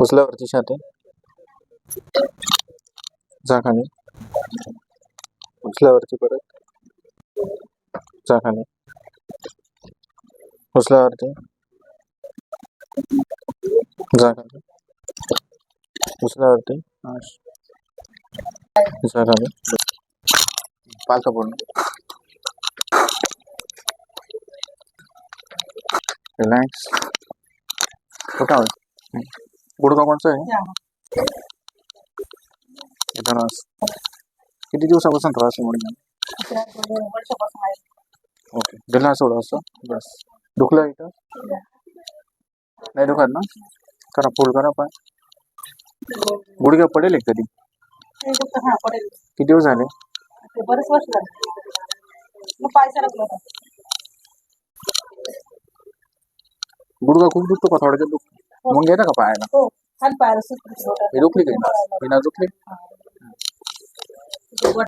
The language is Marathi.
उचल्यावरती छाती झाकाने उचल्यावरती परत. झाकाने उचल्यावरती झाकाने उचल्यावरती झाकाने पालखा पूर्ण रिलॅक्स कुठं गुडगाव कोणचा आहे? धनास किती दिवसापासून त्रास आहे आहे. ओके. दिला सोडा असं? बस. दुखलं इथं? नाही दुखत ना? करा फुल करा पाय गुडघ्या पडेल कधी? ते फक्त हा पडेल. किती दिवस झाले? बरेच वर्ष झाले. मग पाय सरकला होता. गुडघा खूप दुखतो का? थोडक्यात दुखतो. मग येतं का पायाला हो खाली पायाला सुटली हे दुखली काही ना दुखली? हा.